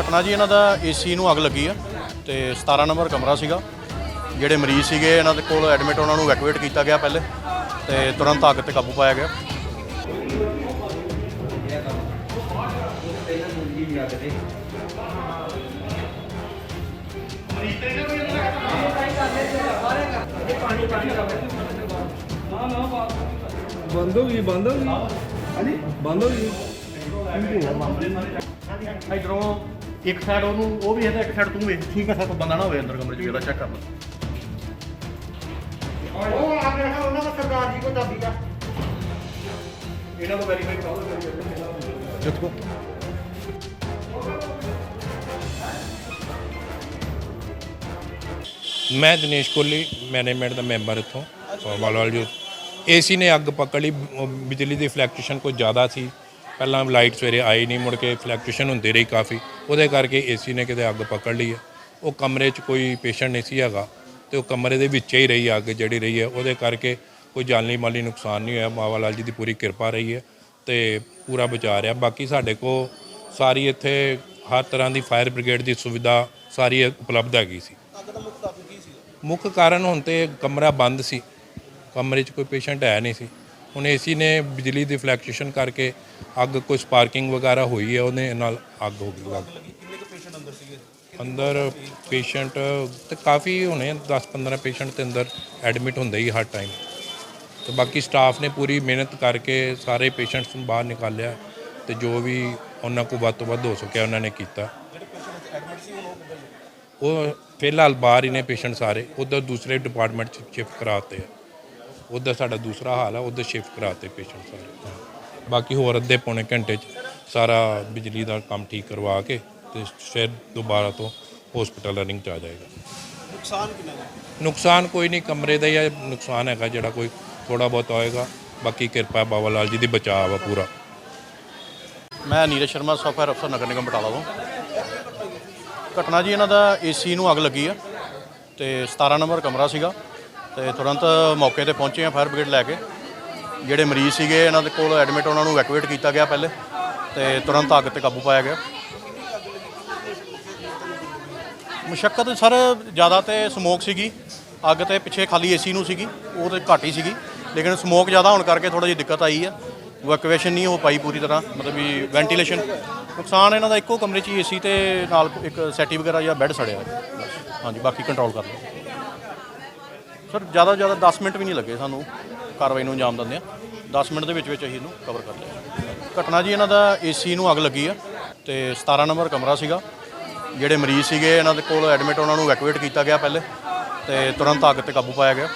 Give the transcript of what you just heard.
ਘਟਨਾ ਜੀ ਇਹਨਾਂ ਦਾ ਏਸੀ ਨੂੰ ਅੱਗ ਲੱਗੀ ਆ ਤੇ 17 ਨੰਬਰ ਕਮਰਾ ਸੀਗਾ। ਜਿਹੜੇ ਮਰੀਜ਼ ਸੀਗੇ ਇਹਨਾਂ ਦੇ ਕੋਲ ਐਡਮਿਟ ਉਹਨਾਂ ਨੂੰ ਇਵੈਕੂਏਟ ਕੀਤਾ ਗਿਆ ਪਹਿਲੇ ਤੇ ਤੁਰੰਤ ਅੱਗ ਤੇ ਕਾਬੂ ਪਾਇਆ ਗਿਆ। ਬੰਦ ਹੋ ਗਈ ਬੰਦ ਹੋ ਗਈ। ਹਾਂਜੀ। ਬੰਦ ਹੋ ਗਈ। ਇਧਰੋਂ ਇੱਕ ਸਾਈਡ ਉਹਨੂੰ ਉਹ ਵੀ ਹੈ ਇੱਕ ਸਾਈਡ ਤੂੰ ਵੇਖ ਠੀਕ ਹੈ ਸਭ ਬੰਦਾ ਨਾ ਹੋਵੇ ਅੰਦਰ ਕਮਰੇ 'ਚ ਜਿਹੜਾ ਚੈੱਕ ਕਰ ਲਓ ਉਹ ਆਪਣੇ ਨਾਲ ਉਹਨਾਂ ਦਾ ਸਰਦਾਰ ਜੀ ਕੋ ਚਾਬੀ ਦਾ। ਇਹਨਾਂ ਨੂੰ ਵੈਰੀਫਾਈ ਕਰਾਓ ਦੇਖੋ ਮੈਂ ਦਿਨੇਸ਼ ਕੋਹਲੀ ਮੈਨੇਜਮੈਂਟ ਦਾ ਮੈਂਬਰ ਇੱਥੋਂ ਵਾਲਵਾਲ ਜੋ। ਏਸੀ ਨੇ ਅੱਗ ਪਕੜ ਲਈ ਬਿਜਲੀ ਦੀ ਫਲੈਕਚੁਏਸ਼ਨ ਕੋਈ ਜ਼ਿਆਦਾ ਸੀ। ਪਹਿਲਾਂ ਲਾਈਟ ਸਵੇਰੇ ਆਈ ਨਹੀਂ ਮੁੜ ਕੇ ਫਲੈਕਚੁਏਸ਼ਨ ਹੁੰਦੀ ਰਹੀ ਕਾਫੀ। ਉਹਦੇ ਕਰਕੇ ਏਸੀ ਨੇ ਕਿਤੇ ਅੱਗ ਪਕੜ ਲਈ ਹੈ। ਉਹ ਕਮਰੇ 'ਚ ਕੋਈ ਪੇਸ਼ੈਂਟ ਨਹੀਂ ਸੀ ਹੈਗਾ ਤੇ ਉਹ ਕਮਰੇ ਦੇ ਵਿੱਚ ਹੀ ਰਹੀ ਅੱਗ ਜਿਹੜੀ ਰਹੀ ਹੈ। ਉਹਦੇ ਕਰਕੇ ਕੋਈ ਜਾਨੀ ਮਾਲੀ ਨੁਕਸਾਨ ਨਹੀਂ ਹੋਇਆ। ਮਾਵਾ ਲਾਲ ਜੀ ਦੀ ਪੂਰੀ ਕਿਰਪਾ ਰਹੀ ਹੈ ਤੇ ਪੂਰਾ ਬਚਾ ਰਿਹਾ। ਬਾਕੀ ਸਾਡੇ ਕੋ ਸਾਰੀ ਇੱਥੇ ਹਰ ਤਰ੍ਹਾਂ ਦੀ ਫਾਇਰ ਬ੍ਰਿਗੇਡ ਦੀ ਸੁਵਿਧਾ ਸਾਰੀ ਉਪਲਬਧ ਹੈਗੀ ਸੀ। ਮੁੱਖ ਕਾਰਨ ਹੁਣ ਤੇ ਕਮਰਾ ਬੰਦ ਸੀ। ਕਮਰੇ 'ਚ ਕੋਈ ਪੇਸ਼ੈਂਟ ਹੈ ਨਹੀਂ ਸੀ। ਹੁਣ ਏਸੀ ਨੇ ਬਿਜਲੀ ਦੀ ਫਲੈਕਚੁਏਸ਼ਨ ਕਰਕੇ ਅੱਗ ਕੋਈ ਸਪਾਰਕਿੰਗ ਵਗੈਰਾ ਹੋਈ ਹੈ, ਉਹਦੇ ਨਾਲ ਅੱਗ ਹੋ ਗਈ ਅੱਗ ਅੰਦਰ ਪੇਸ਼ੈਂਟ ਤੇ ਕਾਫੀ ਹੋਣੇ 10-15 ਪੇਸ਼ੈਂਟ ਤੇ ਅੰਦਰ ਐਡਮਿਟ ਹੁੰਦੇ ਹੀ ਹਰ ਟਾਈਮ ਤੇ ਬਾਕੀ ਸਟਾਫ ਨੇ ਪੂਰੀ ਮਿਹਨਤ ਕਰਕੇ ਸਾਰੇ ਪੇਸ਼ੈਂਟਸ ਨੂੰ ਬਾਹਰ ਨਿਕਾਲਿਆ ਤੇ ਜੋ ਵੀ ਉਹਨਾਂ ਕੋਲ ਵੱਧ ਤੋਂ ਵੱਧ ਹੋ ਸਕਿਆ ਉਹਨਾਂ ਨੇ ਕੀਤਾ। ਉਹ ਫਿਲਹਾਲ ਬਾਹਰ ਹੀ ਨੇ ਪੇਸ਼ੈਂਟ ਸਾਰੇ, ਉਧਰ ਦੂਸਰੇ ਡਿਪਾਰਟਮੈਂਟ ਚ ਸ਼ਿਫਟ ਕਰਾਤੇ ਆ। ਉਧਰ ਸਾਡਾ ਦੂਸਰਾ ਹਾਲ ਆ ਉਧਰ ਸ਼ਿਫਟ ਕਰਾਤੇ ਪੇਸ਼ੈਂਟ ਸਾਰੇ। ਬਾਕੀ ਹੋਰ ਅੱਧੇ ਪੌਣੇ ਘੰਟੇ ਚ ਸਾਰਾ ਬਿਜਲੀ ਦਾ ਕੰਮ ਠੀਕ ਕਰਵਾ ਕੇ ਤੇ ਫਿਰ ਦੁਬਾਰਾ ਤੋਂ ਹਸਪੀਟਲ ਰਨਿੰਗ ਚ ਆ ਜਾਏਗਾ। ਨੁਕਸਾਨ ਕਿੰਨਾ ਨੁਕਸਾਨ ਕੋਈ ਨਹੀਂ ਕਮਰੇ ਦਾ ਹੀ ਆ, ਨੁਕਸਾਨ ਹੈਗਾ ਜਿਹੜਾ ਕੋਈ ਥੋੜਾ ਬਹੁਤ ਹੋਏਗਾ ਬਾਕੀ ਕਿਰਪਾ ਬਾਬਾ ਲਾਲ ਜੀ ਦੀ ਬਚਾਅ ਵਾ ਪੂਰਾ। ਮੈਂ ਨੀਰਜ ਸ਼ਰਮਾ ਸੌਫਟਵੇਅਰ ਅਫਸਰ ਨਗਰ ਨਿਗਮ ਬਟਾਲਾ ਤੋਂ। ਘਟਨਾ ਜੀ ਇਹਨਾਂ ਦਾ ਏਸੀ ਨੂੰ ਅੱਗ ਲੱਗੀ ਆ ਤੇ 17 ਨੰਬਰ ਕਮਰਾ ਸੀਗਾ। ਤੇ ਤੁਰੰਤ ਮੌਕੇ ਤੇ ਪਹੁੰਚੇ ਆ ਫਾਇਰ ਬ੍ਰਿਗੇਡ ਲੈ ਕੇ। ਜਿਹੜੇ ਮਰੀਜ਼ ਸੀਗੇ, ਇਹਨਾਂ ਦੇ ਕੋਲ ਐਡਮਿਟ ਉਹਨਾਂ ਨੂੰ ਇਵੈਕੂਏਟ ਕੀਤਾ ਗਿਆ ਪਹਿਲੇ ਤੇ ਤੁਰੰਤ ਅੱਗ ਤੇ ਕਾਬੂ ਪਾਇਆ ਗਿਆ। ਮੁਸ਼ਕਲ ਸਰ, ਜ਼ਿਆਦਾ ਤੇ ਸਮੋਕ ਸੀਗੀ, ਅੱਗ ਤੇ ਪਿੱਛੇ ਖਾਲੀ ਏਸੀ ਨੂੰ ਸੀਗੀ, ਉਹ ਤੇ ਘੱਟ ਹੀ ਸੀਗੀ। ਲੇਕਿਨ ਸਮੋਕ ਜ਼ਿਆਦਾ ਹੋਣ ਕਰਕੇ ਥੋੜਾ ਜਿਹੀ ਦਿੱਕਤ ਆਈ ਆ। ਇਵੈਕੂਏਸ਼ਨ ਨਹੀਂ ਹੋ ਪਾਈ ਪੂਰੀ ਤਰ੍ਹਾਂ, ਮਤਲਬ ਵੀ ਵੈਂਟੀਲੇਸ਼ਨ ਨੁਕਸਾਨ ਇਹਨਾਂ ਦਾ ਇੱਕੋ ਕਮਰੇ 'ਚ ਹੀ ਏਸੀ ਤੇ ਨਾਲ ਇੱਕ ਸੈਟੀ ਵਗੈਰਾ ਜਾਂ ਬੈੱਡ ਸੜਿਆ। ਹਾਂਜੀ, ਬਾਕੀ ਕੰਟਰੋਲ ਕਰ ਲਓ। ਸਰ, ਜ਼ਿਆਦਾ ਜ਼ਿਆਦਾ 10 ਮਿੰਟ ਵੀ ਨਹੀਂ ਲੱਗੇ ਸਾਨੂੰ ਕਾਰਵਾਈ ਨੂੰ ਅੰਜਾਮ ਦਿੰਦੇ ਆ 10 ਮਿੰਟ ਦੇ ਵਿੱਚ ਵਿੱਚ ਅਸੀਂ ਇਹਨੂੰ ਕਵਰ ਕਰ ਲਿਆ। ਘਟਨਾ ਜੀ ਇਹਨਾਂ ਦਾ ਏਸੀ ਨੂੰ ਅੱਗ ਲੱਗੀ ਆ ਤੇ 17 ਨੰਬਰ ਕਮਰਾ ਸੀਗਾ। ਜਿਹੜੇ ਮਰੀਜ਼ ਸੀਗੇ, ਇਹਨਾਂ ਦੇ ਕੋਲ ਐਡਮਿਟ ਉਹਨਾਂ ਨੂੰ ਇਵੈਕੂਏਟ ਕੀਤਾ ਗਿਆ ਪਹਿਲੇ ਤੇ ਤੁਰੰਤ ਅੱਗ ਤੇ ਕਾਬੂ ਪਾਇਆ ਗਿਆ।